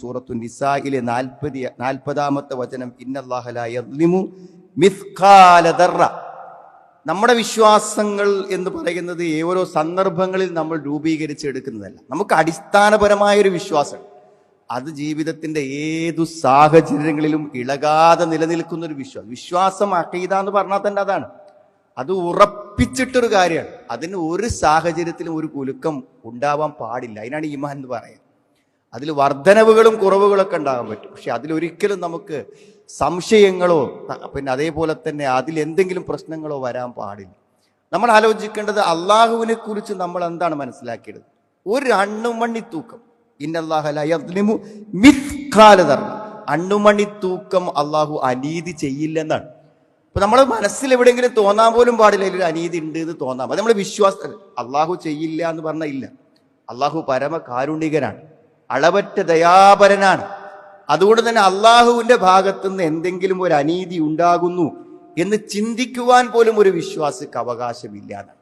സൂറത്തു നിസായിലെ നാൽപ്പതി നാൽപ്പതാമത്തെ വചനം ഇന്നല്ലാഹലിമു മിസ്കാലദറ നമ്മുടെ വിശ്വാസങ്ങൾ എന്ന് പറയുന്നത് ഓരോ സന്ദർഭങ്ങളിൽ നമ്മൾ രൂപീകരിച്ചെടുക്കുന്നതല്ല. നമുക്ക് അടിസ്ഥാനപരമായൊരു വിശ്വാസം. അത് ജീവിതത്തിന്റെ ഏതു സാഹചര്യങ്ങളിലും ഇളകാതെ നിലനിൽക്കുന്ന ഒരു വിശ്വാസം വിശ്വാസം അഖീദ എന്ന് പറഞ്ഞാൽ തന്നെ അതാണ്. അത് ഉറപ്പിച്ചിട്ടൊരു കാര്യമാണ്. അതിന് ഒരു സാഹചര്യത്തിലും ഒരു കുലുക്കം ഉണ്ടാവാൻ പാടില്ല. അതിനാണ് ഈമാൻ എന്ന് പറയുന്നത്. അതിൽ വർധനവുകളും കുറവുകളൊക്കെ ഉണ്ടാകാൻ പറ്റും. പക്ഷെ അതിലൊരിക്കലും നമുക്ക് സംശയങ്ങളോ പിന്നെ അതേപോലെ തന്നെ അതിൽ എന്തെങ്കിലും പ്രശ്നങ്ങളോ വരാൻ പാടില്ല. നമ്മൾ ആലോചിക്കേണ്ടത് അള്ളാഹുവിനെ കുറിച്ച് നമ്മൾ എന്താണ് മനസ്സിലാക്കിയത്? ഒരു അണ്ണുമണ്ണി തൂക്കം. ഇന്നല്ലാഹു അണ്ണും അണ്ണുമണി തൂക്കം അള്ളാഹു അനീതി ചെയ്യില്ലെന്നാണ്. അപ്പൊ നമ്മൾ മനസ്സിൽ എവിടെയെങ്കിലും തോന്നാൻ പോലും പാടില്ല അതിലൊരു അനീതി ഉണ്ട് എന്ന് തോന്നാം അത് നമ്മൾ വിശ്വാസം അള്ളാഹു ചെയ്യില്ല എന്ന് പറഞ്ഞ ഇല്ല. അള്ളാഹു പരമ കാരുണികനാണ് അളവറ്റ ദയാപരനാണ്. അതുകൊണ്ട് തന്നെ അള്ളാഹുവിന്റെ ഭാഗത്തുനിന്ന് എന്തെങ്കിലും ഒരു അനീതി ഉണ്ടാകുന്നു എന്ന് ചിന്തിക്കുവാൻ പോലും ഒരു വിശ്വാസിക്ക് അവകാശമില്ല എന്നാണ്.